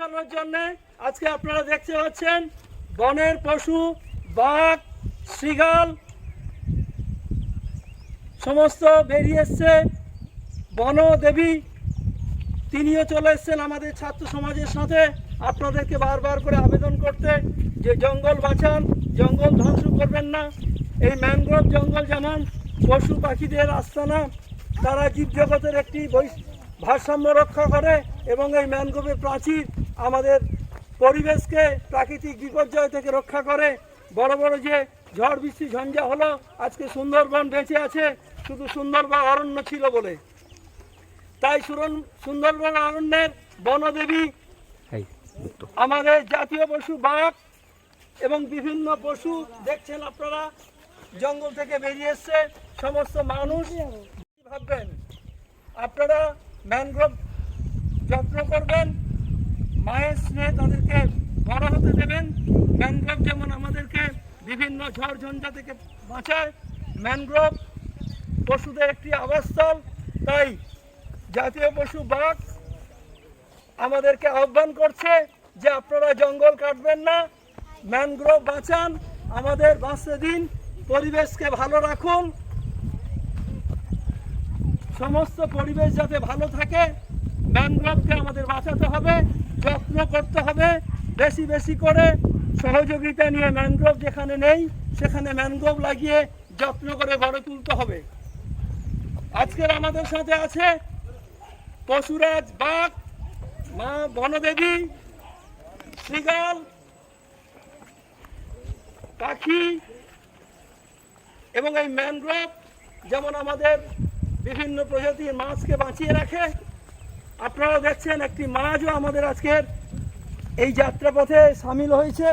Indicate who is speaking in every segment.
Speaker 1: বাঁচানোর জন্য আজকে আপনারা দেখতে পাচ্ছেন বনের পশু, বাঘ, শৃগাল সমস্ত বেরিয়ে এসছে। বনদেবী তিনিও চলে এসছেন আমাদের ছাত্র সমাজের সাথে। আপনাদেরকে বারবার করে আবেদন করতে যে জঙ্গল বাঁচান, জঙ্গল ধ্বংস করবেন না। এই ম্যানগ্রোভ জঙ্গল যেমন পশু পাখিদের আস্তানা, তারা জীবজগতের একটি বৈশ ভারসাম্য রক্ষা করে এবং এই ম্যানগ্রোভের প্রাচীর আমাদের পরিবেশকে প্রাকৃতিক বিপর্যয় থেকে রক্ষা করে। বড় বড় যে ঝড় বৃষ্টি ঝঞ্ঝা হলো আজকে সুন্দরবন বেঁচে আছে শুধু সুন্দরবন অরণ্য ছিল বলে। তাই সুরন- সুন্দরবন অরণ্যের বনদেবী আমাদের জাতীয় পশু বাঘ এবং বিভিন্ন পশু দেখছেন আপনারা জঙ্গল থেকে বেরিয়ে এসছে সমস্ত মানুষ। ভাববেন? আপনারা ম্যানগ্রোভ যত্ন করবেন, মায়ের স্নেহে তাদেরকে বড় হতে দেবেন। ম্যানগ্রোভ যেমন আমাদেরকে বিভিন্ন ঝড় ঝঞ্ঝা থেকে বাঁচায়, ম্যানগ্রোভ পশুদের একটি আবাসস্থল। তাই জাতীয় পশু বাঘ আমাদেরকে আহ্বান করছে যে আপনারা জঙ্গল কাটবেন না, ম্যানগ্রোভ বাঁচান, আমাদের বাঁচতে দিন, পরিবেশকে ভালো রাখুন। সমস্ত পরিবেশ যাতে ভালো থাকে ম্যানগ্রোভকে আমাদের বাঁচাতে হবে, যত্ন করতে হবে, বেশি বেশি করে সহযোগিতা নিয়ে ম্যানগ্রোভ যেখানে নেই, সেখানে ম্যানগ্রোভ লাগিয়ে যত্ন করে গড়ে তুলতে হবে। আজকের আমাদের সাথে আছে পশুরাজ বাঘ, মা বনদেবী, শৃগাল, পাখি এবং এই ম্যানগ্রোভ যেমন আমাদের বিভিন্ন প্রজাতির মাছকে বাঁচিয়ে রাখে। আপনারা দেখছেন একটি মাছও আমাদের আজকের এই যাত্রাপথে সামিল হয়েছে।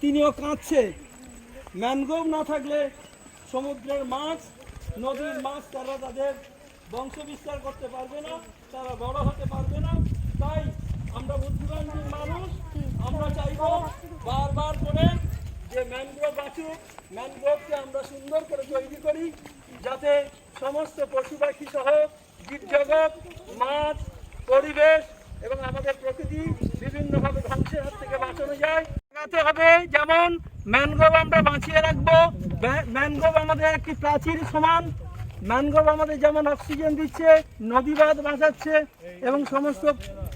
Speaker 1: তিনিও কাঁদছে। ম্যানগ্রোভ না থাকলে সমুদ্রের মাছ, নদীর মাছ তারা তাদের বংশ বিস্তার করতে পারবে না, তারা বড় হতে পারবে না। তাই আমরা বুদ্ধিমান মানুষ, আমরা চাইব বারবার করে যে ম্যানগ্রোভ বাঁচুক। ম্যানগ্রোভকে আমরা সুন্দর করে তৈরি করি। যাতে সমস্ত পশু পাখি সহ জীবজগৎ, মাছ, পরিবেশ এবং আমাদের প্রকৃতি বিভিন্নভাবে ধ্বংসের হাত থেকে বাঁচানো যায়। লাগাতে হবে, যেমন ম্যানগ্রোভ আমরা বাঁচিয়ে রাখব। ম্যানগ্রোভ আমাদের একটি প্রাচীর সমান। ম্যানগ্রোভ আমাদের যেমন অক্সিজেন দিচ্ছে, নদীবাদ বাঁচাচ্ছে এবং সমস্ত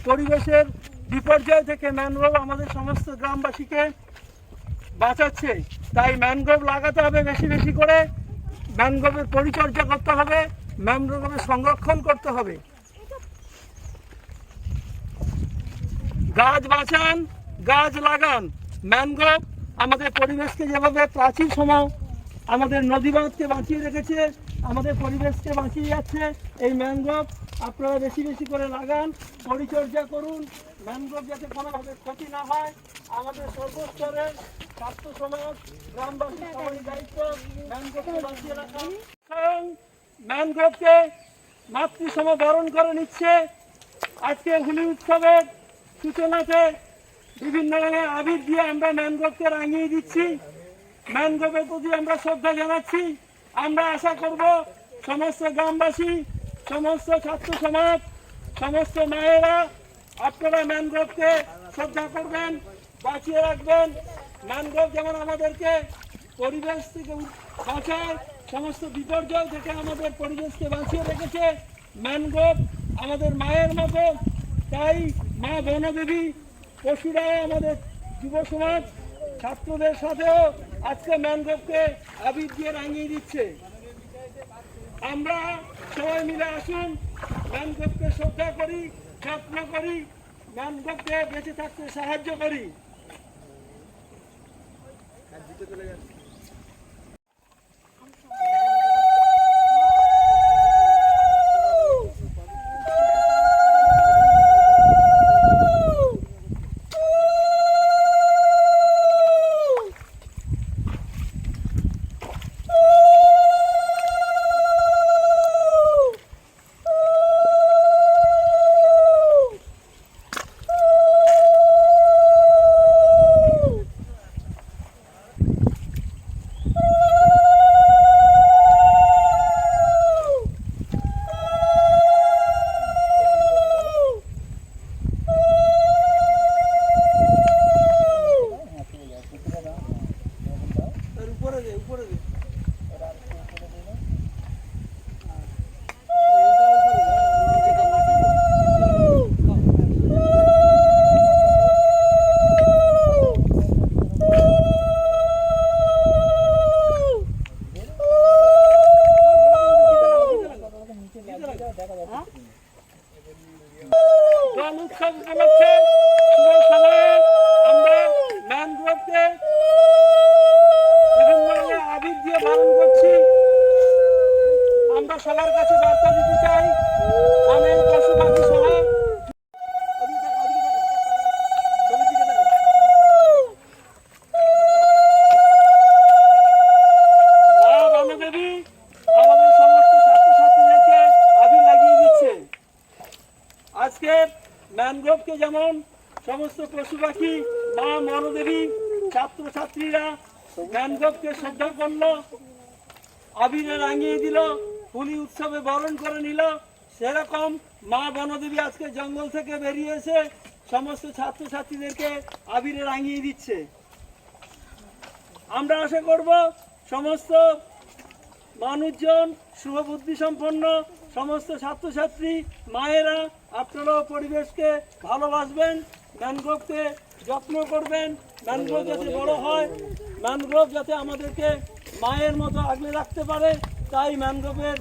Speaker 1: পরিবেশের বিপর্যয় থেকে ম্যানগ্রোভ আমাদের সমস্ত গ্রামবাসীকে বাঁচাচ্ছে। তাই ম্যানগ্রোভ লাগাতে হবে বেশি বেশি করে। ম্যানগ্রোভের পরিচর্যা করতে হবে ম্যানগ্রোভের সংরক্ষণ করতে হবে। গাছ বাঁচান, গাছ লাগান। ম্যানগ্রোভ আমাদের পরিবেশকে যেভাবে প্রাচীন সময় আমাদের নদীবাঁধকে বাঁচিয়ে রেখেছে, আমাদের পরিবেশকে বাঁচিয়ে যাচ্ছে, এই ম্যানগ্রোভ আপনারা বেশি বেশি করে লাগান, পরিচর্যা করুন ম্যানগ্রোভ যাতে কোনোভাবে ক্ষতি না হয়। আমাদের সর্বস্তরের ছাত্র সমাজ, গ্রামবাসী সবারই দায়িত্ব, ম্যানগ্রোভকে বাঁচিয়ে রাখা। ম্যানগ্রোভকে মাতৃসম বরণ করে নিচ্ছে আজকে হোলি উৎসবের সূচনাতে বিভিন্ন রঙের আবির দিয়ে আমরা ম্যানগ্রোভকে রাঙিয়ে দিচ্ছি। ম্যানগ্রোভের প্রতি আমরা শ্রদ্ধা জানাচ্ছি। আমরা আশা করব সমস্ত গ্রামবাসী, সমস্ত ছাত্র সমাজ, সমস্ত মায়েরা আপনারা ম্যানগ্রোভকে শ্রদ্ধা করবেন। বাঁচিয়ে রাখবেন। ম্যানগ্রোভ যেমন আমাদেরকে পরিবেশ থেকে বাঁচায়, সমস্ত বিপর্যয় থেকে আমাদের পরিবেশকে বাঁচিয়ে রেখেছে। ম্যানগ্রোভ আমাদের মায়ের মতো। তাই মা বনদেবী, পশুরাও আমাদের যুব সমাজ, ছাত্রদের সাথেও আজকে ম্যানগ্রোভকে আবির দিয়ে রাঙিয়ে দিচ্ছে। আমরা সবাই মিলে আসুন ম্যানগ্রোভকে শ্রদ্ধা করি যত্ন করি ম্যানগ্রোভকে বেঁচে থাকতে সাহায্য করি। হচ্ছে শুভ আমরা ম্যানগ্রোভকে বিভিন্নভাবে আবির দিয়ে পালন করছি আমরা সবার কাছে বার্তা দিতে চাই আমি পশু যেমন সমস্ত পশু পাখি, মা মনোদেবী ছাত্রছাত্রীরা ম্যানগ্রোভকে শ্রদ্ধা করল, আবিরে রাঙিয়ে দিল, হোলি উৎসবে বরণ করে নিল। সেরকম মা বনদেবী আজকে জঙ্গল থেকে বেরিয়ে এসে সমস্ত ছাত্রছাত্রীদেরকে আবিরে রাঙিয়ে দিচ্ছে। আমরা আশা করব সমস্ত মানুষজন শুভবুদ্ধি সম্পন্ন সমস্ত ছাত্রছাত্রী, মায়েরা, আপনারাও পরিবেশকে ভালোবাসবেন, ম্যানগ্রোভকে যত্ন করবেন, ম্যানগ্রোভ যাতে বড় হয়, ম্যানগ্রোভ যাতে আমাদেরকে মায়ের মতো আগলে রাখতে পারে, তাই ম্যানগ্রোভের